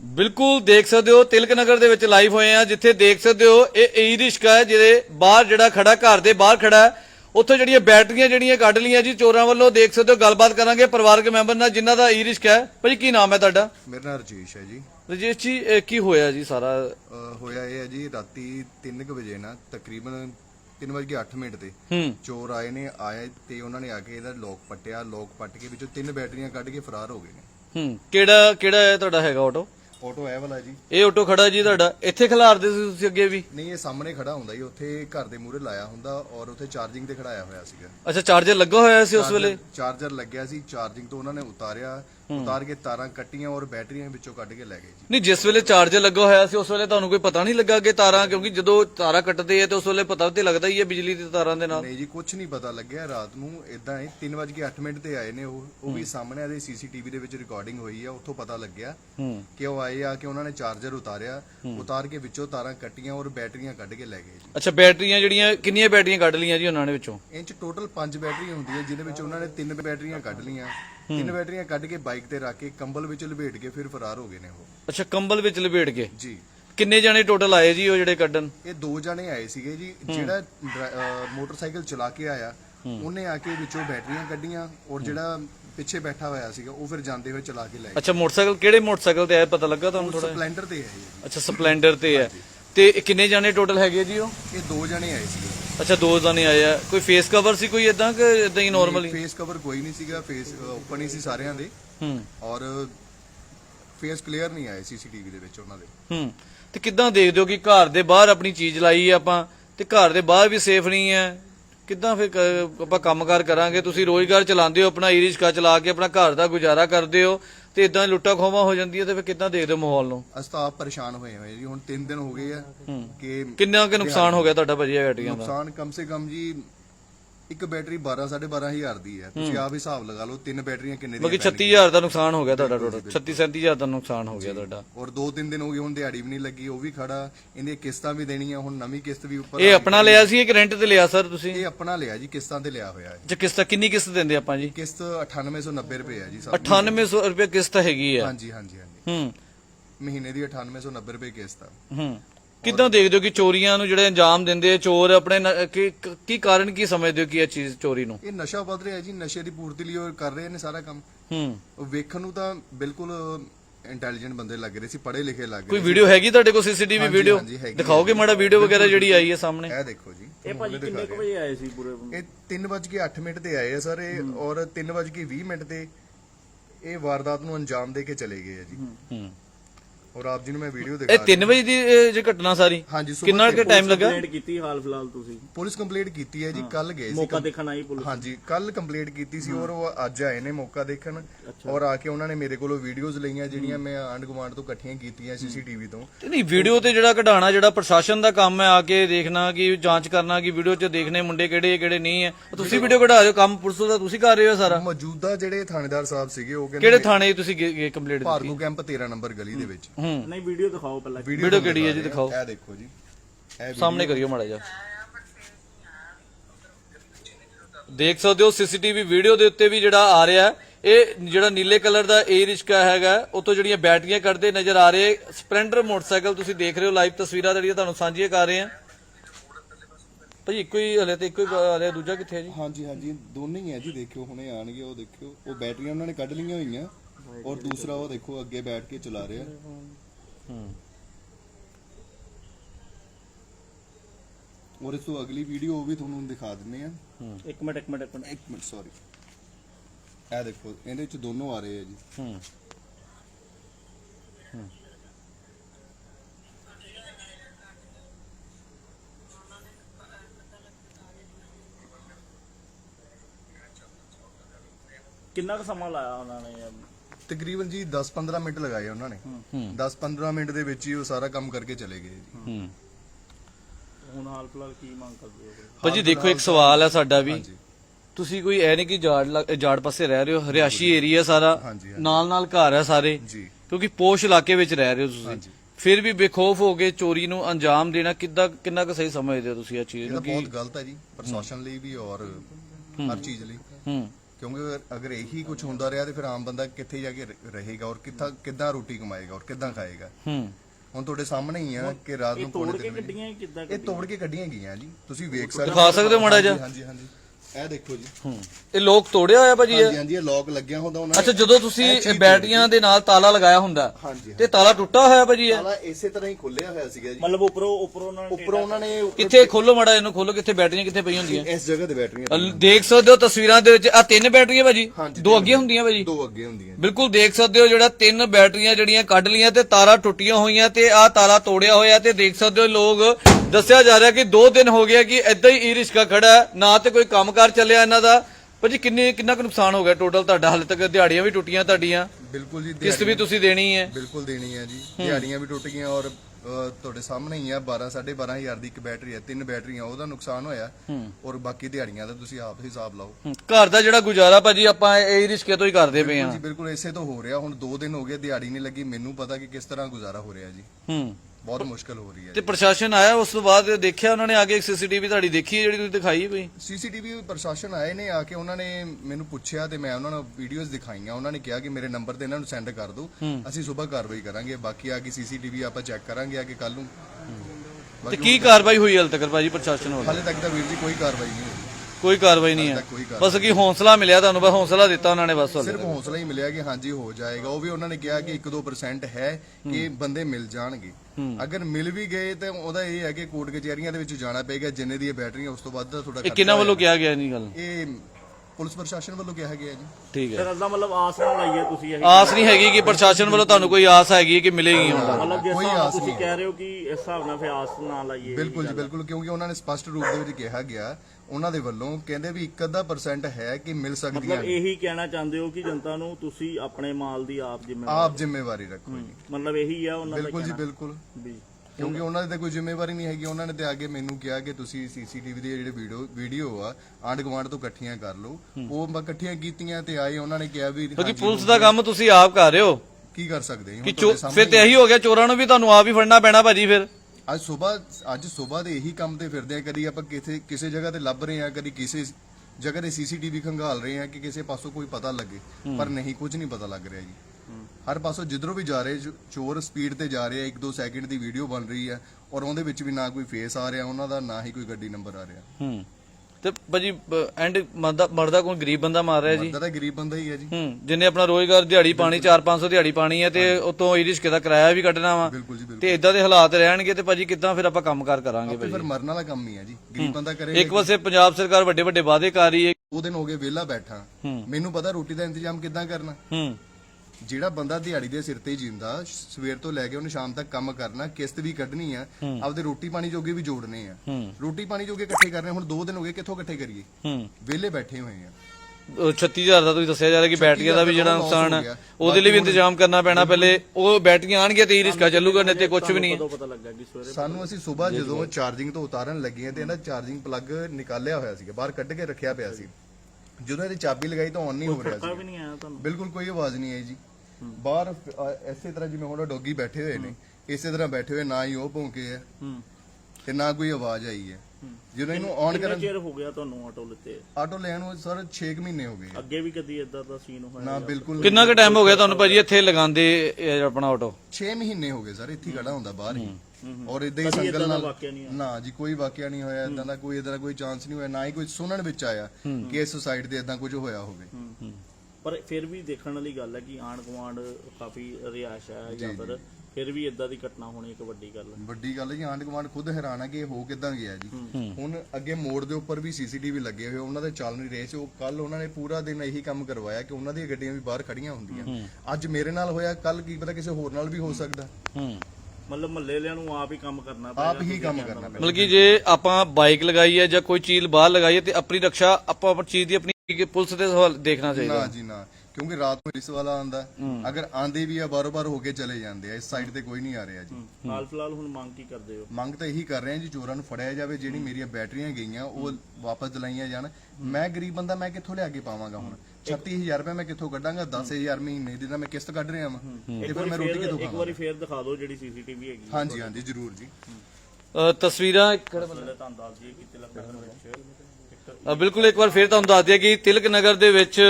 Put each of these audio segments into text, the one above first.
ਬਿਲਕੁਲ ਦੇਖ ਸਕਦੇ ਹੋ ਤਿਲਕ ਨਗਰ ਦੇ ਵਿੱਚ ਲਾਈਵ ਹੋਏ ਆ ਜਿੱਥੇ ਦੇਖ ਸਕਦੇ ਹੋ ਇਹ ਈ ਰਿਸ਼ਕਾ ਹੈ ਜਿਹਦੇ ਬਾਹਰ ਜਿਹੜਾ ਖੜਾ ਘਰ ਦੇ ਬਾਹਰ ਖੜਾ ਉੱਥੋਂ ਜਿਹੜੀਆਂ ਬੈਟਰੀਆਂ ਜਿਹੜੀਆਂ ਕੱਢ ਲਈਆਂ ਜੀ ਚੋਰਾਂ ਵੱਲੋਂ ਦੇਖ ਸਕਦੇ ਹੋ ਗੱਲਬਾਤ ਕਰਾਂਗੇ ਪਰਿਵਾਰਕ ਮੈਂਬਰ ਨਾਲ ਜਿਨ੍ਹਾਂ ਦਾ ਈ ਰਿਸ਼ਕਾ ਹੈ। ਭਾਜੀ ਕੀ ਨਾਮ ਹੈ ਤੁਹਾਡਾ? ਮੇਰਾ ਨਾਮ ਰਜੇਸ਼ ਹੈ ਜੀ। ਰਜੇਸ਼ ਜੀ ਇਹ ਕੀ ਹੋਇਆ ਜੀ ਸਾਰਾ? ਹੋਇਆ ਇਹ ਹੈ ਜੀ ਰਾਤੀ 3:00 ਵਜੇ ਨਾ ਤਕਰੀਬਨ 3:08 ਮਿੰਟ ਤੇ ਹੂੰ। ਚੋਰ ਆਏ ਨੇ ਆਏ ਤੇ ਉਹਨਾਂ ਨੇ ਆ ਕੇ ਇਹਦਾ ਲੋਕ ਪੱਟਿਆ ਲੋਕ ਪੱਟ ਕੇ ਵਿੱਚੋਂ ਤਿੰਨ ਬੈਟਰੀਆਂ ਕੱਢ ਕੇ ਫਰਾਰ ਹੋ ਗਏ ਨੇ। ਹੂੰ ਕਿਹੜਾ ਕਿਹੜਾ ਹੈ ਤੁਹਾਡਾ ਹੈਗਾ ਆਟੋ ਆਟੋ ਇਹ ਵਾਲਾ ਜੀ। ਇਹ ਆਟੋ ਖੜਾ ਜੀ ਤੁਹਾਡਾ। ਇੱਥੇ ਖਿਲਾਰਦੇ ਸੀ ਤੁਸੀਂ ਅੱਗੇ ਵੀ? ਨਹੀਂ ਇਹ ਸਾਹਮਣੇ ਖੜਾ ਹੁੰਦਾ ਜੀ। ਉੱਥੇ ਘਰ ਦੇ ਮੂਹਰੇ ਲਾਇਆ ਹੁੰਦਾ ਔਰ ਉੱਥੇ ਚਾਰਜਿੰਗ ਤੇ ਖੜਾਇਆ ਹੋਇਆ ਸੀਗਾ। ਅੱਛਾ ਚਾਰਜਰ ਲੱਗਾ ਹੋਇਆ ਸੀ ਉਸ ਵੇਲੇ? ਚਾਰਜਰ ਲੱਗਿਆ ਸੀ। ਚਾਰਜਿੰਗ ਤੋਂ ਉਹਨਾਂ ਨੇ ਉਤਾਰਿਆ। ਉਤਾਰ ਕੇ ਤਾਰਾਂ ਕੱਟੀਆਂ ਔਰ ਬੈਟਰੀਆਂ ਵਿੱਚੋਂ ਕੱਢ ਕੇ ਲੈ ਗਏ ਜੀ। ਨਹੀਂ ਜਿਸ ਵੇਲੇ ਚਾਰਜਰ ਲੱਗਾ ਹੋਇਆ ਸੀ ਉਸ ਵੇਲੇ ਤੁਹਾਨੂੰ ਕੋਈ ਪਤਾ ਨਹੀਂ ਲੱਗਾ ਕਿ ਤਾਰਾਂ ਕਿਉਂਕਿ ਜਦੋਂ ਤਾਰਾਂ ਕੱਟਦੇ ਆ ਤੇ ਉਸ ਵੇਲੇ ਪਤਾ ਤੇ ਲੱਗਦਾ ਹੀ ਹੈ ਬਿਜਲੀ ਦੀ ਤਾਰਾਂ ਦੇ ਨਾਲ। ਨਹੀਂ ਜੀ ਕੁਝ ਨਹੀਂ ਪਤਾ ਲੱਗਿਆ ਰਾਤ ਨੂੰ। ਇਦਾਂ ਹੀ 3:08 ਮਿੰਟ ਤੇ ਆਏ ਨੇ ਉਹ। ਉਹ ਵੀ ਸਾਹਮਣੇ ਇਹਦੇ ਸੀਸੀਟੀਵੀ ਦੇ ਵਿੱਚ ਰਿਕਾਰਡਿੰਗ ਹੋਈ ਆ। ਉੱਥੋਂ ਪਤਾ ਲੱਗਿਆ ਕਿ ਉਹ ਆਏ ਆ ਕਿ ਉਹਨਾਂ ਨੇ ਚਾਰਜਰ ਉਤਾਰਿਆ ਉਤਾਰ ਕੇ ਵਿੱਚੋਂ ਤਾਰਾਂ ਕੱਟੀਆਂ ਔਰ ਬੈਟਰੀਆਂ ਕੱਢ ਕੇ ਲੈ ਗਏ ਜੀ। ਅੱਛਾ ਬੈਟਰੀਆਂ ਜਿਹੜੀਆਂ ਕਿੰਨੀਆਂ ਬੈਟਰੀਆਂ ਕੱਢ ਲਈਆਂ ਜੀ ਉਹਨਾਂ ਨੇ ਵਿੱਚੋਂ? ਇਹ ਚ ਟੋਟਲ 5 ਬੈਟਰੀਆਂ ਹੁੰਦੀਆਂ ਜਿਹਦੇ ਵਿੱਚ ਉਹਨਾਂ ਨੇ ਤਿੰਨ ਬੈਟਰੀਆਂ ਕੱਢ ਲੀਆਂ ਤਿੰਨ ਬੈਟਰੀਆਂ ਕੱਢ ਕੇ ਬਾਈਕ ਤੇ ਰੱਖ ਕੇ ਕੰਬਲ ਵਿੱਚ ਲਪੇਟ ਕੇ ਫਿਰ ਫਰਾਰ ਹੋ ਗਏ ਨੇ ਉਹ। ਅੱਛਾ ਕੰਬਲ ਵਿੱਚ ਲਪੇਟ ਕੇ? ਜੀ। ਕਿੰਨੇ ਜਣੇ ਟੋਟਲ ਆਏ ਜੀ ਉਹ ਜਿਹੜੇ ਕੱਢਣ? ਇਹ ਦੋ ਜਣੇ ਆਏ ਸੀਗੇ ਜੀ ਜਿਹੜਾ ਮੋਟਰਸਾਈਕਲ ਚਲਾ ਕੇ ਆਇਆ ਉਹਨੇ ਆ ਕੇ ਵਿੱਚੋਂ ਬੈਟਰੀਆਂ ਕੱਢੀਆਂ ਔਰ ਜਿਹੜਾ ਪਿੱਛੇ ਬੈਠਾ ਹੋਇਆ ਸੀਗਾ ਉਹ ਫਿਰ ਜਾਂਦੇ ਹੋਏ ਚਲਾ ਕੇ ਲੈ ਗਿਆ ਅੱਛਾ ਮੋਟਰਸਾਈਕਲ ਕਿਹੜੇ ਮੋਟਰਸਾਈਕਲ ਤੇ ਆਏ ਪਤਾ ਲੱਗਾ ਤੁਹਾਨੂੰ ਥੋੜਾ ਸਪਲੈਂਡਰ ਤੇ ਹੈ ਜੀ। ਅੱਛਾ ਸਪਲੈਂਡਰ ਤੇ ਹੈ। ਤੇ ਇਹ ਕਿੰਨੇ ਜਣੇ ਟੋਟਲ ਹੈਗੇ ਜੀ ਉਹ? ਇਹ ਦੋ ਜਣੇ ਆਏ ਸੀਗੇ। ਅੱਛਾ ਦੋ ਜਣੇ ਆਏ ਆ। ਕੋਈ ਫੇਸ ਕਵਰ ਸੀ ਕੋਈ ਇਦਾਂ ਕਿ ਇਦਾਂ ਹੀ ਨਾਰਮਲੀ ਫੇਸ ਕਵਰ ਕੋਈ ਨਹੀਂ ਸੀਗਾ ਫੇਸ ਓਪਨ ਹੀ ਸੀ ਸਾਰਿਆਂ ਦੇ। ਹੂੰ। ਔਰ ਫੇਸ ਕਲੀਅਰ ਨਹੀਂ ਆਏ ਸੀਸੀਟੀਵੀ ਦੇ ਵਿੱਚ ਉਹਨਾਂ ਦੇ। ਹੂੰ। ਤੇ ਕਿੱਦਾਂ ਦੇਖਦੇ ਹੋ ਕਿ ਘਰ ਦੇ ਬਾਹਰ ਆਪਣੀ ਚੀਜ਼ ਲਾਈ ਹੈ ਆਪਾਂ? ਤੇ ਘਰ ਦੇ ਬਾਹਰ ਵੀ ਸੇਫ ਨਹੀਂ ਹੈ ਕਿੱਦਾਂ ਫਿਰ ਕ- ਆਪਾਂ ਕੰਮਕਾਰ ਕਰਾਂਗੇ? ਤੁਸੀਂ ਰੋਜ਼ਗਾਰ ਚਲਾਉਂਦੇ ਹੋ ਆਪਣਾ ਈ ਰਿਕਸ਼ਾ ਚਲਾ ਕੇ ਆਪਣਾ ਘਰ ਦਾ ਗੁਜ਼ਾਰਾ ਕਰਦੇ ਹੋ ਤੇ ਇਦਾਂ ਲੁੱਟਾ ਖੋਵਾ ਹੋ ਜਾਂਦੀ ਹੈ ਤੇ ਫਿਰ ਕਿੱਦਾਂ ਦੇਖਦੇ ਹੋ ਮਾਹੌਲ ਨੂੰ? ਅਸੀਂ ਤਾਂ ਆਪ ਪਰੇਸ਼ਾਨ ਹੋਏ ਹੋਏ ਜੀ। ਹੁਣ 3 ਦਿਨ ਹੋ ਗਏ ਆ ਕਿ ਕਿੰਨਾ ਕੁ ਨੁਕਸਾਨ ਹੋ ਗਿਆ ਤੁਹਾਡਾ ਭਾਜੀ ਇਹ ਬੈਟਰੀਆਂ ਦਾ? ਨੁਕਸਾਨ ਕਮ ਸੇ ਕਮ ਜੀ ਇੱਕ ਬੈਟਰੀ 12 12500 ਹਜ਼ਾਰ ਦੀ ਹੈ। ਤੁਸੀਂ ਆਪ ਹਿਸਾਬ ਲਗਾ ਲਓ ਤਿੰਨ ਬੈਟਰੀਆਂ ਕਿੰਨੇ ਦੀਆਂ ਬਾਕੀ 36000 ਦਾ ਨੁਕਸਾਨ ਹੋ ਗਿਆ ਤੁਹਾਡਾ ਟੋਟਲ 36 37000 ਦਾ ਨੁਕਸਾਨ ਹੋ ਗਿਆ ਤੁਹਾਡਾ। ਔਰ ਦੋ ਤਿੰਨ ਦਿਨ ਹੋ ਗਏ ਹੁਣ ਦਿਹਾੜੀ ਵੀ ਨਹੀਂ ਲੱਗੀ ਉਹ ਵੀ ਖੜਾ। ਇਹਦੀਆਂ ਕਿਸ਼ਤਾਂ ਵੀ ਦੇਣੀਆਂ ਹੁਣ ਨਵੀਂ ਕਿਸ਼ਤ ਵੀ ਉੱਪਰ ਇਹ ਆਪਣਾ ਲਿਆ ਸੀ ਕਿ ਰੈਂਟ ਤੇ ਲਿਆ ਸਰ ਤੁਸੀਂ? ਇਹ ਆਪਣਾ ਲਿਆ ਜੀ ਕਿਸ਼ਤਾਂ ਤੇ ਲਿਆ ਹੋਇਆ ਹੈ। ਜੇ ਕਿਸ਼ਤ ਕਿੰਨੀ ਕਿਸ਼ਤ ਦਿੰਦੇ ਆਪਾਂ ਜੀ? ਕਿਸ਼ਤ 9890 ਰੁਪਏ ਹੈ ਜੀ ਸਭ 9800 ਰੁਪਏ ਕਿਸ਼ਤ ਹੈਗੀ ਆ ਹਾਂਜੀ ਹਾਂਜੀ ਹਾਂਜੀ। ਹੂੰ। ਮਹੀਨੇ ਦੀ 9890 ਰੁਪਏ ਕਿਸ਼ਤ ਆ। ਹੂੰ। ਕਿੱਦਾਂ ਦੇਖਦੇ ਹੋ ਕਿ ਚੋਰੀਆਂ ਨੂੰ ਜਿਹੜੇ ਅੰਜਾਮ ਦਿੰਦੇ ਆ ਚੋਰ ਆਪਣੇ ਨ- ਕੀ ਕੀ ਕਾਰਨ ਕੀ ਸਮਝਦੇ ਹੋ ਕਿ ਇਹ ਚੀਜ਼ ਚੋਰੀ ਨੂੰ? ਇਹ ਨਸ਼ਾ ਵੱਧ ਰਿਹਾ ਜੀ ਨਸ਼ੇ ਦੀ ਪੂਰਤੀ ਲਈ ਉਹ ਕਰ ਰਹੇ ਨੇ ਸਾਰਾ ਕੰਮ। ਹੂੰ। ਉਹ ਵੇਖਣ ਨੂੰ ਤਾਂ ਬਿਲਕੁਲ ਇੰਟੈਲੀਜੈਂਟ ਬੰਦੇ ਲੱਗ ਰਹੇ ਸੀ ਪੜ੍ਹੇ ਲਿਖੇ ਲੱਗ ਕੋਈ ਰਹੇ ਵੀਡੀਓ ਹੈਗੀ ਤੁਹਾਡੇ ਕੋਲ ਸੀਸੀਟੀਵੀ ਹਾਂਜੀ, ਵੀਡੀਓ? ਹਾਂਜੀ, ਹੈਗੀ ਦਿਖਾਓਗੇ ਮਾੜਾ ਵੀਡੀਓ ਵਗੈਰਾ ਜਿਹੜੀ ਆਈ ਹੈ ਸਾਹਮਣੇ? ਇਹ ਦੇਖੋ ਜੀ ਇਹ ਭਾਜੀ ਕਿੰਨੇ ਕੁ ਵਜੇ ਆਏ ਸੀ ਪੂਰੇ ਇਹ 3:08 ਮਿੰਟ ਤੇ ਆਏ ਆ ਸਰ ਇਹ ਔਰ 3:20 ਮਿੰਟ ਤੇ ਇਹ ਵਾਰਦਾਤ ਨੂੰ ਅੰਜਾਮ ਦੇ ਕੇ ਚਲੇ ਗਏ ਆ ਜੀ। ਹੂੰ। ਔਰ ਆਪ ਜੀ ਨੂੰ ਮੈਂ ਵੀਡੀਓ ਇਹ ਦਿਖਾ 3 ਵਜੇ ਦੀ ਇਹ ਜੇ ਘਟਨਾ ਸਾਰੀ ਹਾਂਜੀ ਸੁਬਾਹ ਕਿੰਨਾ ਕੁ ਟਾਈਮ ਲੱਗਾ? ਕੰਪਲੇਂਟ ਕੀਤੀ ਹਾਲ ਫਿਲਹਾਲ ਤੁਸੀਂ? ਪੁਲਿਸ ਕੰਪਲੀਟ ਕੀਤੀ ਹੈ ਜੀ ਕੱਲ ਗਏ ਸੀ ਮੌਕਾ ਦੇਖਣ ਆਈ ਪੁਲਿਸ। ਹਾਂਜੀ ਕੱਲ ਕੰਪਲੀਟ ਕੀਤੀ ਸੀ ਔਰ ਉਹ ਅੱਜ ਆਏ ਨੇ ਮੌਕਾ ਦੇਖਣ। ਔਰ ਆ ਕੇ ਉਹਨਾਂ ਨੇ ਮੇਰੇ ਕੋਲੋਂ ਵੀਡੀਓਜ਼ ਲਈਆਂ ਜਿਹੜੀਆਂ ਮੈਂ ਆਂਡ ਗਵਾਂਡ ਤੋਂ ਇਕੱਠੀਆਂ ਕੀਤੀਆਂ ਸੀਸੀਟੀਵੀ ਤੋਂ। ਤੇ ਨਹੀਂ ਵੀਡੀਓ ਤੇ ਜਿਹੜਾ ਕਢਾਣਾ ਜਿਹੜਾ ਪ੍ਰਸ਼ਾਸਨ ਦਾ ਕੰਮ ਹੈ ਆ ਕੇ ਦੇਖਣਾ ਕਿ ਜਾਂਚ ਕਰਨਾ ਕਿ ਵੀਡੀਓ 'ਚ ਦੇਖਣੇ ਮੁੰਡੇ ਕਿਹੜੇ ਕਿਹੜੇ ਨਹੀਂ ਹੈ। ਤੁਸੀਂ ਵੀਡੀਓ ਕਢਾ ਰਹੇ ਹੋ ਕੰਮ ਪੁਲਿਸ ਦਾ ਤੁਸੀਂ ਕਰ ਰਹੇ ਹੋ ਸਾਰਾ? ਮੌਜੂਦਾ ਜਿਹੜੇ ਥਾਣੇਦਾਰ ਸਾਹਿਬ ਸੀਗੇ ਉਹ ਕਿਹੜੇ ਥਾਣੇ 'ਚ ਤੁਸੀਂ ਕੰਪਲੀਟ ਦਿੱਤੀ ਭਾਰਗੂ ਕੈਂਪ 13 ਨੰਬਰ ਗਲੀ ਦੇ ਵਿੱਚ। ਹੂੰ। ਨਹੀਂ ਵੀਡੀਓ ਦਿਖਾਓ ਪਹਿਲਾਂ। ਵੀਡੀਓ ਕਿਹੜੀ ਹੈ ਜੀ ਦਿਖਾਓ। ਇਹ ਦੇਖੋ ਜੀ। ਇਹ ਸਾਹਮਣੇ ਕਰਿਓ ਮਾੜਾ ਜਿਹਾ। ਦੇਖ ਸਕਦੇ ਹੋ ਸੀਸੀਟੀਵੀ ਵੀਡੀਓ ਦੇ ਉੱਤੇ ਵੀ ਜਿਹੜਾ ਆ ਰਿਹਾ ਹੈ, ਇਹ ਜਿਹੜਾ ਨੀਲੇ ਕਲਰ ਦਾ ਏ ਰਿਸ਼ਕਾ ਹੈਗਾ ਉਤੋਂ ਜਿਹੜੀਆਂ ਬੈਟਰੀਆਂ ਕੱਢਦੇ ਨਜ਼ਰ ਆ ਰਹੇ। ਸਪਲੈਂਡਰ ਮੋਟਰਸਾਈਕਲ ਤੁਸੀਂ ਦੇਖ ਰਹੇ ਹੋ ਲਾਈਵ ਤਸਵੀਰਾਂ ਜਿਹੜੀਆਂ ਤੁਹਾਨੂੰ ਸਾਂਝੀਆਂ ਕਰ ਰਹੇ ਆ ਭਾਜੀ ਇੱਕੋ ਹੀ ਹਲੇ ਤੇ ਇੱਕੋ ਹੀ ਹਲੇ ਦੂਜਾ ਕਿੱਥੇ ਹੈ ਜੀ? ਹਾਂਜੀ ਹਾਂਜੀ। ਦੋਨੇ ਹੀ ਹੈ ਜੀ ਦੇਖਿਓ ਹੁਣੇ ਆਣਗੇ ਉਹ ਦੇਖਿਓ। ਉਹ ਬੈਟਰੀਆਂ ਉਹਨਾਂ ਨੇ ਕੱਢ ਲਈਆਂ ਹੋਈਆਂ। ਔਰ ਦੂਸਰਾ ਉਹ ਦੇਖੋ ਅੱਗੇ ਬੈਠ ਕੇ ਚਲਾ ਰਿਹਾ। ਹੂੰ। ਔਰ ਇਸ ਤੋਂ ਅਗਲੀ ਵੀਡੀਓ ਉਹ ਵੀ ਤੁਹਾਨੂੰ ਦਿਖਾ ਦਿੰਨੇ ਆ ਇੱਕ ਮਿੰਟ ਇੱਕ ਮਿੰਟ ਇੱਕ ਮਿੰਟ। ਇੱਕ ਮਿੰਟ ਸੌਰੀ ਇਹ ਦੇਖੋ ਇਹਦੇ ਵਿੱਚ ਦੋਨੋਂ ਆ ਰਹੇ ਆ ਜੀ। ਹੂੰ। ਕਿੰਨਾ ਕੁ ਸਮਾਂ ਲਾਇਆ ਉਹਨਾਂ ਨੇ ਤਕਰੀਬਨ ਜੀ 10-15 ਮਿੰਟ ਲਗਾਏ ਉਹਨਾਂ ਨੇ। 10-15 ਮਿੰਟ ਦੇ ਵਿੱਚ ਹੀ ਉਹ ਸਾਰਾ ਕੰਮ ਕਰਕੇ ਚਲੇ ਗਏ ਜੀ। ਹੂੰ। ਹੁਣ ਹਾਲ ਫਿਲਹਾਲ ਕੀ ਮੰਗ ਕਰਦੇ ਹੋ? ਭਾਜੀ ਦੇਖੋ ਇੱਕ ਸਵਾਲ ਹੈ ਸਾਡਾ ਵੀ। ਹਾਂਜੀ। ਤੁਸੀਂ ਕੋਈ ਐ ਨਹੀਂ ਕਿ ਜਾੜ ਲਾ- ਜਾੜ ਪਾਸੇ ਰਹਿ ਰਹੇ ਹੋ ਹਰਿਆਸ਼ੀ ਏਰੀਆ ਸਾਰਾ ਹਾਂਜੀ, ਹਾਂਜੀ। ਨਾਲ ਨਾਲ ਘਰ ਹੈ ਸਾਰੇ ਜੀ। ਕਿਉਂਕਿ ਪੋਸ਼ ਇਲਾਕੇ ਵਿੱਚ ਰਹਿ ਰਹੇ ਹੋ ਤੁਸੀਂ। ਹਾਂਜੀ। ਫਿਰ ਵੀ ਬੇਖੌਫ ਹੋ ਕੇ ਚੋਰੀ ਨੂੰ ਅੰਜਾਮ ਦੇਣਾ ਕਿੱਦਾਂ ਕਿੰਨਾ ਕੁ ਸਹੀ ਸਮਝਦੇ ਹੋ ਤੁਸੀਂ ਇਹ ਚੀਜ਼ ਇਹ ਤਾਂ ਨੂੰ ਕਿ ਬਹੁਤ ਗਲਤ ਹੈ ਜੀ। ਪ੍ਰਸ਼ਾਸਨ ਲਈ ਵੀ ਔਰ ਹਰ ਚੀਜ਼ ਲਈ। ਹੂੰ। ਕਿਉਂਕਿ ਅਗਰ- ਅਗਰ ਇਹੀ ਕੁਝ ਹੁੰਦਾ ਰਿਹਾ ਤੇ ਫਿਰ ਆਮ ਬੰਦਾ ਕਿੱਥੇ ਜਾ ਕੇ ਰ- ਰਹੇਗਾ ਔਰ ਕਿੱਥਾ ਕਿੱਦਾਂ ਰੋਟੀ ਕਮਾਏਗਾ ਔਰ ਕਿੱਦਾਂ ਖਾਏਗਾ? ਹੂੰ। ਹੁਣ ਤੁਹਾਡੇ ਸਾਹਮਣੇ ਹੀ ਆ ਕਿ ਰਾਤ ਇਹ ਨੂੰ ਤੋੜ ਪੌਣੇ ਕੇ ਤਿੰਨ ਵਜੇ ਗੱਡੀਆਂ ਹੀ ਕਿੱਦਾਂ ਇਹ ਤੋੜ ਕੇ ਕੱਢੀਆਂ ਗਈਆਂ ਜੀ। ਤੁਸੀਂ ਵੇਖ ਸਕਦੇ ਦਿਖਾ ਸਕਦੇ ਹੋ ਮਾੜਾ ਜਿਹਾ? ਹਾਂਜੀ ਹਾਂਜੀ। ਇਹ ਦੇਖੋ ਜੀ। ਹੂੰ। ਇਹ ਲੋਕ ਤੋੜਿਆ ਹੋਇਆ ਭਾਜੀ ਇਹ? ਹਾਂਜੀ ਹਾਂਜੀ ਇਹ ਲੋਕ ਲੱਗਿਆ ਹੁੰਦਾ ਉਹਨਾਂ ਅੱਛਾ ਜਦੋਂ ਤੁਸੀਂ ਬੈਟਰੀਆਂ ਦੇ ਨਾਲ ਤਾਲਾ ਲਗਾਇਆ ਹੁੰਦਾ ਹਾਂਜੀ ਤੇ ਤਾਲਾ ਟੁੱਟਾ ਹੋਇਆ ਭਾਜੀ ਇਹ? ਤਾਲਾ ਇਸੇ ਤਰ੍ਹਾਂ ਹੀ ਖੁੱਲਿਆ ਹੋਇਆ ਸੀਗਾ ਜੀ। ਮਤਲਬ ਉੱਪਰੋਂ ਉੱਪਰੋਂ ਉਹਨਾਂ ਨੇ ਉੱਪਰੋਂ ਉਹਨਾਂ ਨੇ ਉੱਪਰ- ਕਿੱਥੇ? ਖੋਲੋ ਮਾੜਾ ਇਹਨੂੰ ਖੋਲੋ ਕਿੱਥੇ ਬੈਟਰੀਆਂ ਕਿੱਥੇ ਪਈਆਂ ਹੁੰਦੀਆਂ? ਇਸ ਜਗ੍ਹਾ ਤੇ ਬੈਟਰੀਆਂ ਅਲ- ਦੇਖ ਸਕਦੇ ਹੋ ਤਸਵੀਰਾਂ ਦੇ ਵਿੱਚ ਆ ਤਿੰਨ ਬੈਟਰੀਆਂ ਭਾਜੀ। ਹਾਂਜੀ, ਦੋ ਅੱਗੇ ਹੁੰਦੀਆਂ ਭਾਜੀ। ਦੋ ਅੱਗੇ ਹੁੰਦੀਆਂ। ਜੀ। ਬਿਲਕੁਲ ਦੇਖ ਸਕਦੇ ਹੋ ਜਿਹੜਾ ਤਿੰਨ ਬੈਟਰੀਆਂ ਜਿਹੜੀਆਂ ਕੱਢ ਲੀਆਂ ਤੇ ਤਾਰਾਂ ਟੁੱਟੀਆਂ ਹੋਈਆਂ ਤੇ ਆ ਤਾਲਾ ਤੋੜਿਆ ਹੋਇਆ ਤੇ ਦੇਖ ਸਕਦੇ ਹੋ ਲੋਕ ਦੱਸਿਆ ਜਾ ਰਿਹਾ ਕਿ 2 ਦਿਨ ਹੋ ਗਿਆ ਕਿ ਐਦਾਂ ਹੀ ਈ ਰਿਸ਼ਕਾ ਖੜਾ ਹੈ ਨਾ ਤੇ ਕੋਈ ਕੰਮਕਾਰ ਚੱਲਿਆ ਇਹਨਾਂ ਦਾ। ਭਾਜੀ ਕਿੰਨੇ ਕਿੰਨਾ ਕੁ ਨੁਕਸਾਨ ਹੋ ਗਿਆ ਟੋਟਲ ਤੁਹਾਡਾ? ਹਾਲੇ ਤੱਕ ਦਿਹਾੜੀਆਂ ਵੀ ਟੁੱਟੀਆਂ ਤੁਹਾਡੀਆਂ। ਬਿਲਕੁਲ ਜੀ ਕਿਸ਼ਤ ਵੀ ਦਿਹਾੜੀਆਂ- ਤੁਸੀਂ ਦੇਣੀ ਹੈ। ਬਿਲਕੁਲ ਦੇਣੀ ਹੈ ਜੀ। ਦਿਹਾੜੀਆਂ ਵੀ ਟੁੱਟ ਗਈਆਂ ਔਰ ਅ, ਤੁਹਾਡੇ ਸਾਹਮਣੇ ਹੀ ਆ 12 12500 ਹਜ਼ਾਰ ਦੀ ਇੱਕ ਬੈਟਰੀ ਹੈ ਤਿੰਨ ਬੈਟਰੀਆਂ ਉਹਦਾ ਨੁਕਸਾਨ ਹੋਇਆ। ਔਰ ਬਾਕੀ ਦਿਹਾੜੀਆਂ ਦਾ ਤੁਸੀਂ ਆਪ ਹਿਸਾਬ ਲਾਓ। ਹੂੰ, ਘਰ ਦਾ ਜਿਹੜਾ ਗੁਜ਼ਾਰਾ ਭਾਜੀ ਆਪਾਂ ਇਹ ਰਿਸ਼ਕੇ ਤੋਂ ਹੀ ਕਰਦੇ ਪਏ ਜੀ ਹਾਂ। ਬਿਲਕੁਲ ਇਸੇ ਤੋਂ ਹੋ ਰਿਹਾ। ਹੁਣ 2 ਦਿਨ ਹੋ ਗਏ ਦਿਹਾੜੀ ਨਹੀਂ ਲੱਗੀ। ਮੈਨੂੰ ਪਤਾ ਕਿ ਕਿਸ ਤਰ੍ਹਾਂ ਗੁਜ਼ਾਰਾ ਹੋ ਰਿਹਾ ਜੀ। ਹੂੰ। ਬਹੁਤ ਮੁਸ਼ਕਲ ਹੋ ਰਹੀ ਹੈ ਤੇ ਪ੍ਰਸ਼ਾਸਨ ਆਇਆ ਉਸ ਤੋਂ ਬਾਅਦ ਦੇਖਿਆ ਉਹਨਾਂ ਨੇ ਆ ਕੇ ਸੀਸੀਟੀਵੀ ਤੁਹਾਡੀ ਦੇਖੀ ਹੈ ਜਿਹੜੀ ਤੁਸੀਂ ਦਿਖਾਈ ਪਈ ਸੀਸੀਟੀਵੀ ਪ੍ਰਸ਼ਾਸਨ ਆਏ ਨੇ ਆ ਕੇ ਉਹਨਾਂ ਨੇ ਮੈਨੂੰ ਪੁੱਛਿਆ ਤੇ ਮੈਂ ਉਹਨਾਂ ਨੂੰ ਵੀਡੀਓਜ਼ ਦਿਖਾਈਆਂ। ਉਹਨਾਂ ਨੇ ਕਿਹਾ ਕਿ ਮੇਰੇ ਨੰਬਰ ਤੇ ਇਹਨਾਂ ਨੂੰ ਸੈਂਡ ਕਰ ਦਿਓ। ਅਸੀਂ ਸਵੇਰ ਕਾਰਵਾਈ ਕਰਾਂਗੇ। ਬਾਕੀ ਆ ਕੇ ਸੀਸੀਟੀਵੀ ਆਪਾਂ ਚੈੱਕ ਕਰਾਂਗੇ ਆ ਕੇ ਕੱਲ ਨੂੰ। ਤੇ ਕੀ ਕਾਰਵਾਈ ਹੋਈ ਹਾਲੇ ਤੱਕ ਭਾਜੀ ਪ੍ਰਸ਼ਾਸਨ ਵੱਲੋਂ? ਹਾਲੇ ਤੱਕ ਤਾਂ ਵੀਰ ਜੀ ਕੋਈ ਕਾਰਵਾਈ ਨਹੀਂ ਹੋਈ। ਕੋਈ ਕਾਰਵਾਈ ਨਹੀਂ ਹੈ। ਤੱਕ ਕੋਈ ਕਾਰਵਾਈ ਬਸ ਕੀ ਹੌਸਲਾ ਮਿਲਿਆ ਤੁਹਾਨੂੰ ਬਸ ਹੌਸਲਾ ਦਿੱਤਾ ਉਹਨਾਂ ਨੇ ਬਸ ਹਾਲੇ ਸਿਰਫ ਹੌਸਲਾ ਹੀ ਮਿਲਿਆ ਕਿ ਹਾਂਜੀ ਹੋ ਜਾਏਗਾ। ਉਹ ਵੀ ਉਹਨਾਂ ਨੇ ਕਿਹਾ ਕਿ 1-2% ਹੈ ਕਿ ਬੰਦੇ ਮਿਲ ਜਾਣਗੇ। ਅਗਰ ਮਿਲ ਵੀ ਗਏ ਤਾਂ ਉਹਦਾ ਇਹ ਹੈ ਕਿ ਕੋਰਟ ਕਚਹਿਰੀਆਂ ਦੇ ਵਿੱਚ ਜਾਣਾ ਪਏਗਾ ਜਿੰਨੇ ਦੀ ਇਹ ਬੈਟਰੀਆਂ ਉਸ ਤੋਂ ਵੱਧ ਦਾ ਤੁਹਾਡਾ ਇਹ ਕਿਹਨਾਂ ਵੱਲੋਂ ਕਿਹਾ ਗਿਆ ਨਹੀਂ ਗੱਲ? ਇਹ ਪੁਲਿਸ ਪ੍ਰਸ਼ਾਸਨ ਵੱਲੋਂ ਕਿਹਾ ਗਿਆ ਜੀ। ਠੀਕ ਹੈ। ਫਿਰ ਅੱਦਾ ਮਤਲਬ ਆਸ ਨਾ ਲਾਈਏ ਤੁਸੀਂ ਇਹ। ਆਸ ਨਹੀਂ ਹੈਗੀ ਕਿ ਪ੍ਰਸ਼ਾਸਨ ਵੱਲੋਂ ਤੁਹਾਨੂੰ ਕੋਈ ਆਸ ਹੈਗੀ ਹੈ ਕਿ ਮਿਲੇਗੀ ਹੁਣ ਮਤਲਬ ਜਿਸ ਕੋਈ ਹਿਸਾਬ ਨਾਲ ਆਸ ਤੁਸੀਂ ਨਹੀਂ। ਕਹਿ ਰਹੇ ਹੋ ਕਿ ਇਸ ਹਿਸਾਬ ਨਾਲ ਫਿਰ ਆਸ ਨਾ ਲਾਈਏ ਬਿਲਕੁਲ ਜੀ ਬਿਲਕੁਲ ਕਿਉਂਕਿ ਉਹਨਾਂ ਨੇ ਸਪਸ਼ਟ ਰੂਪ ਦੇ ਵਿੱਚ ਕਿਹਾ ਗਿਆ ਉਹਨਾਂ ਦੇ ਵੱਲੋਂ ਕਹਿੰਦੇ ਵੀ ਇੱਕ ਅੱਧਾ percent ਹੈ ਕਿ ਮਿਲ ਸਕਦੀਆਂ ਮਤਲਬ ਨੇ। ਇਹੀ ਕਹਿਣਾ ਚਾਹੁੰਦੇ ਹੋ ਕਿ ਜਨਤਾ ਨੂੰ ਤੁਸੀਂ ਆਪਣੇ ਮਾਲ ਦੀ ਆਪ ਜ਼ਿੰਮੇਵਾਰੀ ਆਪ ਜ਼ਿੰਮੇਵਾਰੀ ਰੱਖੋ ਜੀ। ਮਤਲਬ ਇਹੀ ਆ ਉਹਨਾਂ ਦਾ ਬਿਲਕੁਲ ਜੀ ਕਹਿਣਾ। ਬਿਲਕੁਲ। ਵੀ ਕਿਉਂਕਿ ਉਹਨਾਂ ਦੀ ਤਾਂ ਕੋਈ ਜ਼ਿੰਮੇਵਾਰੀ ਨਹੀਂ ਹੈਗੀ। ਉਹਨਾਂ ਨੇ ਤੇ ਅੱਗੇ ਮੈਨੂੰ ਕਿਹਾ ਕਿ ਤੁਸੀਂ ਸੀਸੀਟੀਵੀ ਦੇ ਜਿਹੜੇ ਵੀਡੀਓ ਵੀਡੀਓ ਆ ਆਂਡ ਗਵਾਂਡ ਤੋਂ ਇਕੱਠੀਆਂ ਕਰ ਲਓ। ਉਹ ਮੈਂ ਇਕੱਠੀਆਂ ਕੀਤੀਆਂ ਤੇ ਆਏ ਉਹਨਾਂ ਨੇ ਕਿਹਾ ਵੀ ਕਿਉਂਕਿ ਹਾਂਜੀ, ਪੁਲਿਸ ਦਾ ਕੰਮ ਤੁਸੀਂ ਆਪ ਕਰ ਰਹੇ ਹੋ। ਕੀ ਕਰ ਸਕਦੇ ਹਾਂ ਕਿ ਹੁਣ ਚੋ- ਤੁਹਾਡੇ ਫਿਰ ਤੇ ਇਹੀ ਹੋ ਗਿਆ ਚੋਰਾਂ ਨੂੰ ਵੀ ਤੁਹਾਨੂੰ ਆਪ ਹੀ ਫੜਨਾ ਪੈਣਾ ਭਾਜੀ ਫਿਰ। ਅੱਜ ਸਵੇਰ ਅੱਜ ਸਵੇਰ ਦੇ ਇਹੀ ਕੰਮ ਤੇ ਫਿਰਦੇ ਆ। ਕਦੀ ਆਪਾਂ ਕਿਸੇ ਕਿਸੇ ਜਗ੍ਹਾ ਤੇ ਲੱਭ ਰਹੇ ਆ ਕਦੀ ਕਿਸੇ ਜਗ੍ਹਾ ਤੇ ਸੀਸੀਟੀਵੀ ਖੰਗਾਲ ਰਹੇ ਆ ਕਿ ਕਿਸੇ ਪਾਸੋਂ ਕੋਈ ਪਤਾ ਲੱਗੇ। ਪਰ ਨਹੀਂ ਕੁਝ ਨਹੀਂ ਪਤਾ ਲੱਗ ਰਿਹਾ ਜੀ। ਹਰ ਪਾਸੋਂ ਜਿੱਧਰੋਂ ਵੀ ਜਾ ਰਹੇ ਚੋਰ ਸਪੀਡ ਤੇ ਜਾ ਰਹੇ ਆ 1-2 ਸੈਕਿੰਡ ਦੀ ਵੀਡੀਓ ਬਣ ਰਹੀ ਆ ਔਰ ਉਹਦੇ ਵਿੱਚ ਵੀ ਨਾ ਕੋਈ ਫੇਸ ਆ ਰਿਹਾ ਉਹਨਾਂ ਦਾ ਨਾ ਹੀ ਕੋਈ ਗੱਡੀ ਨੰਬਰ ਆ ਰਿਹਾ। ਹੂੰ। ਤੇ ਭਾਜੀ ਐਂਡ ਮਰਦਾ ਮਰਦਾ ਕੋਈ ਗਰੀਬ ਬੰਦਾ ਮਾਰ ਰਿਹਾ ਜੀ? ਬੰਦਾ ਤਾਂ ਗਰੀਬ ਬੰਦਾ ਹੀ ਹੈ ਜੀ। ਹੂੰ। ਜਿੰਨੇ ਆਪਣਾ ਰੋਜ਼ਗਾਰ ਦਿਹਾੜੀ ਪਾਣੀ 4-500 ਦਿਹਾੜੀ ਪਾਣੀ ਹੈ ਤੇ ਉਤੋਂ ਈ ਰਿਸ਼ਕੇ ਦਾ ਕਿਰਾਇਆ ਵੀ ਕੱਢਣਾ ਵਾ। ਤੇ ਇਦਾਂ ਦੇ ਹਾਲਾਤ ਰਹਿਣਗੇ ਤੇ ਭਾਜੀ ਕਿੱਦਾਂ ਫਿਰ ਆਪਾਂ ਕੰਮਕਾਰ ਕਰਾਂਗੇ ਭਾਜੀ ਫਿਰ ਮਰਨ ਵਾਲਾ ਕੰਮ ਹੀ ਹੈ ਜੀ। ਗਰੀਬ ਬੰਦਾ ਕਰੇ ਇੱਕ ਪਾਸੇ ਪੰਜਾਬ ਸਰਕਾਰ ਵੱਡੇ ਵੱਡੇ ਵਾਅਦੇ ਕਰ ਰਹੀ ਹੈ। ਦੋ ਦਿਨ ਹੋ ਗਏ ਵਿਹਲਾ ਬੈਠਾ। ਹੂੰ। ਮੈਨੂੰ ਪਤਾ ਰੋਟੀ ਦਾ ਇੰਤਜ਼ਾਮ ਕਿੱਦਾਂ ਕਰਨਾ। ਹੂੰ। ਜਿਹੜਾ ਬੰਦਾ ਦਿਹਾੜੀ ਦੇ ਸਿਰ ਤੇ ਹੀ ਜਿੰਦਾ ਸਵੇਰ ਤੋਂ ਲੈ ਕੇ ਉਹਨੇ ਸ਼ਾਮ ਤੱਕ ਕੰਮ ਕਰਨਾ ਕਿਸ਼ਤ ਵੀ ਕੱਢਣੀ ਆ ਆਪਦੇ ਰੋਟੀ ਪਾਣੀ ਜੋਗੇ ਵੀ ਜੋੜਨੇ ਆ। ਹੂੰ। ਰੋਟੀ ਪਾਣੀ ਜੋਗੇ ਇਕੱਠੇ ਕਰਨੇ ਹੁਣ 2 ਦਿਨ ਹੋ ਗਏ ਕਿੱਥੋਂ ਇਕੱਠੇ ਕਰੀਏ? ਹੂੰ। ਵਿਹਲੇ ਬੈਠੇ ਹੋਏ ਆ। ਉਹ 36000 ਦਾ ਤੁਸੀਂ ਦੱਸਿਆ ਜਾ ਰਿਹਾ ਕਿ ਬੈਟਰੀਆਂ ਦਾ ਵੀ ਜਿਹੜਾ ਨੁਕਸਾਨ ਹੋ ਹੈ। ਉਹਦੇ ਲਈ ਵੀ ਇੰਤਜ਼ਾਮ ਕਰਨਾ ਪੈਣਾ ਪਹਿਲੇ ਉਹ ਬੈਟਰੀਆਂ ਆਣਗੀਆਂ ਤੇ ਈ ਰਿਸ਼ਕਾ ਚੱਲੂਗਾ ਨਹੀਂ ਤੇ ਕੁਝ ਵੀ ਨਹੀਂ। ਹੈ ਸਾਨੂੰ ਅਸੀਂ ਸਵੇਰ ਜਦੋਂ ਚਾਰਜਿੰਗ ਤੋਂ ਉਤਾਰਨ ਲੱਗੇ ਤੇ ਇਹਦਾ ਚਾਰਜਿੰਗ ਪਲੱਗ ਨਿਕਾਲਿਆ ਹੋਇਆ ਸੀਗਾ ਬਾਹਰ ਕੱਢ ਕੇ ਰੱਖਿਆ ਪਿਆ ਸੀ। ਜਦੋਂ ਇਹਦੀ ਚਾਬੀ ਲਗਾਈ ਤਾਂ ਔਨ ਨਹੀਂ ਹੋ ਰਿਹਾ ਸੀ ਬਿਲਕੁਲ ਕੋਈ ਆਵਾਜ਼ ਨਹੀਂ ਆਈ ਜੀ। ਬਾਹਰ ਅ, ਇਸੇ ਤਰ੍ਹਾਂ ਜਿਵੇਂ ਹੁਣ ਡੋਗੀ ਬੈਠੇ ਹੋਏ ਨੇ ਇਸੇ ਤਰ੍ਹਾਂ ਬੈਠੇ ਹੋਏ ਨਾ ਹੀ ਉਹ ਭੌਂਕੇ ਆ ਹੂੰ। ਤੇ ਨਾ ਕੋਈ ਆਵਾਜ਼ ਆਈ ਹੈ। ਜਦੋਂ ਇਹਨੂੰ ਔਨ ਕਿੰਨਾ ਕਰਨ ਚਿਰ ਹੋ ਗਿਆ ਤੁਹਾਨੂੰ ਆਟੋ ਲਿੱਤੇ? ਆਟੋ ਲੈਣ ਨੂੰ ਸਰ 6 ਮਹੀਨੇ ਹੋ ਗਏ ਆ। ਅੱਗੇ ਵੀ ਕਦੀ ਇਦਾਂ ਦਾ ਸੀਨ ਹੋਇਆ ਨਾ ਬਿਲਕੁਲ। ਕਿੰਨਾ ਕੁ ਟਾਈਮ ਹੋ ਗਿਆ ਤੁਹਾਨੂੰ ਭਾਜੀ ਇੱਥੇ ਲਗਾਉਂਦੇ ਇਹ ਆਪਣਾ ਆਟੋ 6 ਮਹੀਨੇ ਹੋ ਗਏ ਸਰ ਇੱਥੇ ਹੀ ਖੜਾ ਹੁੰਦਾ ਬਾਹਰ ਹੀ। ਔਰ ਇਦਾਂ ਹੀ ਕਦੀ ਏਦਾਂ ਸੰਗਲ ਦਾ ਨਾਲ ਵਾਕਿਆ ਨਹੀਂ ਨਾ ਜੀ ਕੋਈ ਵਾਕਿਆ ਨਹੀਂ ਹੋਇਆ ਇਦਾਂ ਦਾ ਕੋਈ ਇਦਾਂ ਦਾ ਕੋਈ ਚਾਂਸ ਨਹੀਂ ਹੋਇਆ ਨਾ ਹੀ ਕੋਈ ਸੁਣਨ ਵਿੱਚ ਆਇਆ ਕਿ ਇਸ ਸਾਈਡ ਤੇ ਇਦਾਂ ਕੁਝ ਹੋਇਆ ਹੋਵੇ। ਹੂੰ। ਪਰ ਫਿਰ ਵੀ ਦੇਖਣ ਵਾਲੀ ਗੱਲ ਹੈ ਕਿ ਆਂਡ ਗਵਾਂਡ ਕਾਫੀ ਰਿਆਸ਼ ਹੈ ਜਾਂ ਫਿਰ ਫਿਰ ਵੀ ਇਦਾਂ ਦੀ ਘਟਨਾ ਹੋਣੀ ਇੱਕ ਵੱਡੀ ਗੱਲ ਹੈ। ਵੱਡੀ ਗੱਲ ਹੈ ਜੀ ਆਂਡ ਗਵਾਂਡ ਖੁਦ ਹੈਰਾਨ ਹੈ ਕਿ ਇਹ ਹੋ ਕਿਦਾਂ ਗਿਆ ਜੀ। ਹੁਣ ਅੱਗੇ ਮੋੜ ਦੇ ਉੱਪਰ ਵੀ ਸੀਸੀਟੀਵੀ ਲੱਗੇ ਹੋਏ ਉਹਨਾਂ ਦੇ ਚੱਲ ਨਹੀਂ ਰਹੇ ਸੀ ਉਹ ਕੱਲ ਉਹਨਾਂ ਨੇ ਪੂਰਾ ਦਿਨ ਇਹੀ ਕੰਮ ਕਰਵਾਇਆ ਕਿ ਉਹਨਾਂ ਦੀਆਂ ਗੱਡੀਆਂ ਵੀ ਬਾਹਰ ਖੜੀਆਂ ਹੁੰਦੀਆਂ। ਅੱਜ ਮੇਰੇ ਨਾਲ ਹੋਇਆ ਕੱਲ ਕੀ ਪਤਾ ਕਿਸੇ ਹੋਰ ਨਾਲ ਵੀ ਹੋ ਸਕਦਾ। ਮਤਲਬ ਮਹੱਲੇ ਵਾਲਿਆਂ ਨੂੰ ਆਪ ਹੀ ਕੰਮ ਕਰਨਾ ਆਪ ਹੀ ਕੰਮ ਕਰਨਾ ਪੈਂਦਾ ਮਤਲਬ ਕਿ ਜੇ ਆਪਾਂ ਬਾਈਕ ਲਗਾਈ ਹੈ ਜਾਂ ਕੋਈ ਚੀਜ਼ ਬਾਹਰ ਲਗਾਈ ਹੈ ਤੇ ਆਪਣੀ ਰੱਖਿਆ ਆਪਾਂ ਆਪਣੀ ਚੀਜ਼ ਦੀ ਆਪਣੀ ਪੁਲਿਸ ਦੇ ਹਵਾਲੇ ਦੇਖਣਾ ਚਾਹੀਦਾ। ਨਾ ਜੀ ਨਾ। ਕਿਉਂਕਿ ਰਾਤ ਨੂੰ ਪੁਲਿਸ ਵਾਲਾ ਆਂਦਾ ਅਗਰ ਆਂਦੇ ਵੀ ਆ ਬਾਰੋ-ਬਾਰ ਹੋ ਕੇ ਚਲੇ ਜਾਂਦੇ ਆ ਇਸ ਸਾਈਡ ਤੇ ਕੋਈ ਨਹੀਂ ਆ ਰਿਹਾ ਜੀ। ਹਾਲ ਫਿਲਹਾਲ ਹੁਣ ਮੰਗ ਕੀ ਕਰਦੇ ਹੋ? ਮੰਗ ਤਾਂ ਇਹੀ ਕਰ ਰਹੇ ਆ ਜੀ ਚੋਰਾਂ ਨੂੰ ਫੜਿਆ ਜਾਵੇ ਜਿਹੜੀ ਮੇਰੀਆਂ ਬੈਟਰੀਆਂ ਗਈਆਂ ਉਹ ਵਾਪਸ ਦਿਲਾਈਆਂ ਜਾਣ। ਮੈਂ ਗਰੀਬ ਬੰਦਾ ਮੈਂ ਕਿੱਥੋਂ ਲਿਆ ਕੇ ਪਾਵਾਂਗਾ ਹੁਣ? 36000 ਰੁਪਏ ਮੈਂ ਕਿੱਥੋਂ ਕੱਢਾਂਗਾ? 10000 ਮਹੀਨੇ ਦੀ ਤਾਂ ਮੈਂ ਕਿਸ਼ਤ ਕੱਢ ਰਿਹਾ ਵਾਂ। ਤੇ ਫਿਰ ਮੈਂ ਰੋਟੀ ਕਿੱਥੋਂ ਇੱਕ ਖਾਵਾਂ ਵਾਰੀ ਫੇਰ ਦਿਖਾ ਦਿਓ ਜਿਹੜੀ ਸੀਸੀਟੀਵੀ ਹੈਗੀ ਹਾਂਜੀ ਹਾਂਜੀ ਜ਼ਰੂਰ ਜੀ। ਅ, ਤਸਵੀਰਾਂ ਇੱਕ- ਤੁਹਾਨੂੰ ਦੱਸ ਦਈਏ ਕਿ ਤਿਲਕ ਨਗਰ ਵਿੱਚ ਬਿਲਕੁਲ ਇੱਕ ਵਾਰ ਫੇਰ ਤੁਹਾਨੂੰ ਦੱਸ ਦਿਆ ਕਿ ਤਿਲਕ ਨਗਰ ਦੇ ਵਿੱਚ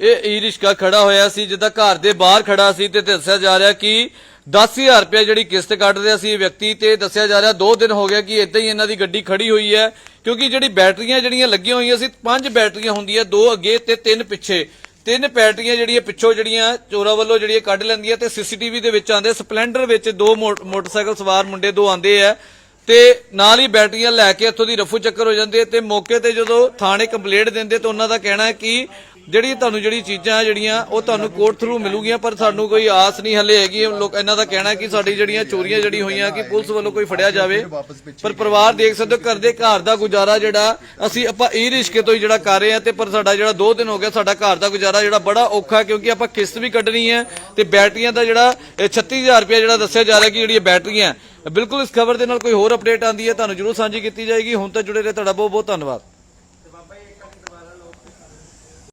ਇਹ ਈ ਰਿਸ਼ਕਾ ਖੜਾ ਹੋਇਆ ਸੀ, ਜਿੱਦਾਂ ਘਰ ਦੇ ਬਾਹਰ ਖੜਾ ਸੀ ਤੇ ਦੱਸਿਆ ਜਾ ਰਿਹਾ ਕਿ 10000 ਰੁਪਏ ਜਿਹੜੀ ਕਿਸ਼ਤ ਕੱਢ ਰਿਹਾ ਸੀ ਇਹ ਵਿਅਕਤੀ ਤੇ ਦੱਸਿਆ ਜਾ ਰਿਹਾ 2 ਦਿਨ ਹੋ ਗਿਆ ਕਿ ਇਦਾਂ ਹੀ ਇਹਨਾਂ ਦੀ ਗੱਡੀ ਖੜੀ ਹੋਈ ਹੈ, ਕਿਉਂਕਿ ਜਿਹੜੀ ਬੈਟਰੀਆਂ ਜਿਹੜੀਆਂ ਲੱਗੀਆਂ ਹੋਈਆਂ ਸੀ, ਪੰਜ ਬੈਟਰੀਆਂ ਹੁੰਦੀਆਂ, ਦੋ ਅੱਗੇ ਤੇ ਤਿੰਨ ਪਿੱਛੇ। ਤਿੰਨ ਬੈਟਰੀਆਂ ਜਿਹੜੀਆਂ ਪਿੱਛੋਂ ਜਿਹੜੀਆਂ ਚੋਰਾਂ ਵੱਲੋਂ ਜਿਹੜੀਆਂ ਕੱਢ ਲੈਂਦੀਆਂ ਤੇ ਸੀਸੀਟੀਵੀ ਦੇ ਵਿੱਚ ਆਂਦੇ ਸਪਲੈਂਡਰ ਵਿੱਚ ਦੋ ਮੋਟਰਸਾਈਕਲ ਸਵਾਰ ਮੁੰਡੇ ਦੋ ਆਂਦੇ ਆ। ਤੇ ਨਾਲ ਹੀ ਬੈਟਰੀਆਂ ਲੈ ਕੇ ਇੱਥੋਂ ਦੀ ਰਫੂ ਚੱਕਰ ਹੋ ਜਾਂਦੇ ਤੇ ਮੌਕੇ ਤੇ ਜਦੋਂ ਥਾਣੇ ਕੰਪਲੇਂਟ ਦਿੰਦੇ ਤਾਂ ਉਹਨਾਂ ਦਾ ਕਹਿਣਾ ਹੈ ਕਿ ਜਿਹੜੀ ਤੁਹਾਨੂੰ ਜਿਹੜੀ ਚੀਜ਼ਾਂ ਜਿਹੜੀਆਂ ਉਹ ਤੁਹਾਨੂੰ ਕੋਰਟ ਥਰੂ ਮਿਲੂਗੀਆਂ, ਪਰ ਸਾਨੂੰ ਕੋਈ ਆਸ ਨਹੀਂ ਹਲੇ ਹੈਗੀ। ਲੋਕ ਇਹਨਾਂ ਦਾ ਕਹਿਣਾ ਕਿ ਸਾਡੀ ਜਿਹੜੀਆਂ ਚੋਰੀਆਂ ਜਿਹੜੀ ਹੋਈਆਂ ਕਿ ਪੁਲਿਸ ਵੱਲੋਂ ਕੋਈ ਫੜਿਆ ਜਾਵੇ। ਪਰ ਪਰਿਵਾਰ ਦੇਖ ਸਕਦੇ ਹੋ ਕਰਦੇ ਘਰ ਦਾ ਗੁਜ਼ਾਰਾ ਜਿਹੜਾ, ਅਸੀਂ ਆਪਾਂ ਈ ਰਿਸ਼ਕੇ ਤੋਂ ਹੀ ਜਿਹੜਾ ਕਰ ਰਹੇ ਆ ਤੇ ਪਰ ਸਾਡਾ ਜਿਹੜਾ 2 ਦਿਨ ਹੋ ਗਿਆ ਸਾਡਾ ਘਰ ਦਾ ਗੁਜ਼ਾਰਾ ਜਿਹੜਾ ਬੜਾ ਔਖਾ ਕਿਉਂਕਿ ਆਪਾਂ ਕਿਸ਼ਤ ਵੀ ਕੱਢਣੀ ਹੈ ਤੇ ਬੈਟਰੀਆਂ ਦਾ ਜਿਹੜਾ, ਇਹ 36000 ਰੁਪਏ ਜਿਹੜਾ ਦੱਸਿਆ ਜਾ ਰਿਹਾ ਕਿ ਜਿਹੜੀਆਂ ਬੈਟਰੀਆਂ ਬਿਲਕੁਲ ਇਸ ਖਬਰ ਦੇ ਨਾਲ ਕੋਈ ਹੋਰ ਅਪਡੇਟ ਆਂਦੀ ਹੈ, ਤੁਹਾਨੂੰ ਜਰੂਰ ਸਾਂਝੀ ਕੀਤੀ ਜਾਏਗੀ। ਹੁਣ ਤਾਂ ਜੁੜੇ ਰਹੇ ਤੁਹਾਡਾ ਬਹੁਤ ਬਹੁਤ ਧੰਨਵਾਦ।